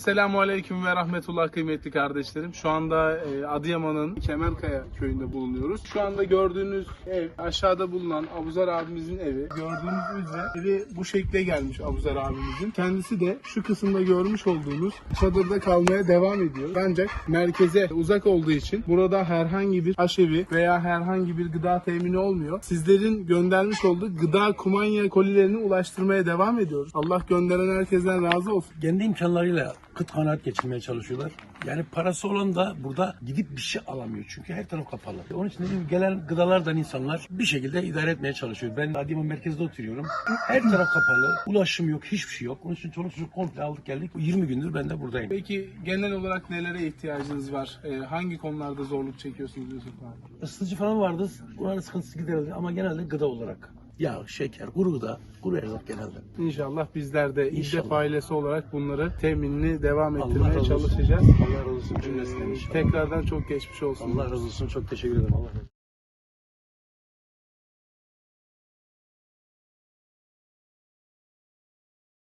Selamun Aleyküm ve Rahmetullah kıymetli kardeşlerim. Şu anda e, Adıyaman'ın Kemerkaya köyünde bulunuyoruz. Şu anda gördüğünüz ev aşağıda bulunan Abuzer abimizin evi. Gördüğünüz üzere evi bu şekle gelmiş Abuzer abimizin. Kendisi de şu kısımda görmüş olduğunuz çadırda kalmaya devam ediyor. Ancak merkeze uzak olduğu için burada herhangi bir aşevi veya herhangi bir gıda temini olmuyor. Sizlerin göndermiş olduğu gıda kumanya kolilerini ulaştırmaya devam ediyoruz. Allah gönderen herkesten razı olsun. kendi imkanlarıyla kıt kanaat geçirmeye çalışıyorlar. Yani parası olan da burada gidip bir şey alamıyor. Çünkü her taraf kapalı. Onun için dediğim gelen gıdalardan insanlar bir şekilde idare etmeye çalışıyor. Ben Adıyaman merkezde oturuyorum. Her taraf kapalı. Ulaşım yok, hiçbir şey yok. Onun için çoluk çocuk komple aldık geldik. 20 gündür ben de buradayım. Peki genel olarak nelere ihtiyacınız var? Ee, hangi konularda zorluk çekiyorsunuz Yusuf abi? Isıtıcı falan vardı. Bunların sıkıntısı giderildi ama genelde gıda olarak. Yağ, şeker, kuru gıda, kuru erzak genelde. İnşallah bizler de İnşallah. İddef ailesi olarak bunları teminini devam Allah ettirmeye razı olsun. çalışacağız. Allah razı olsun cümlesinden inşallah. Tekrardan çok geçmiş olsun. Allah razı olsun. Çok teşekkür ederim. Allah razı olsun.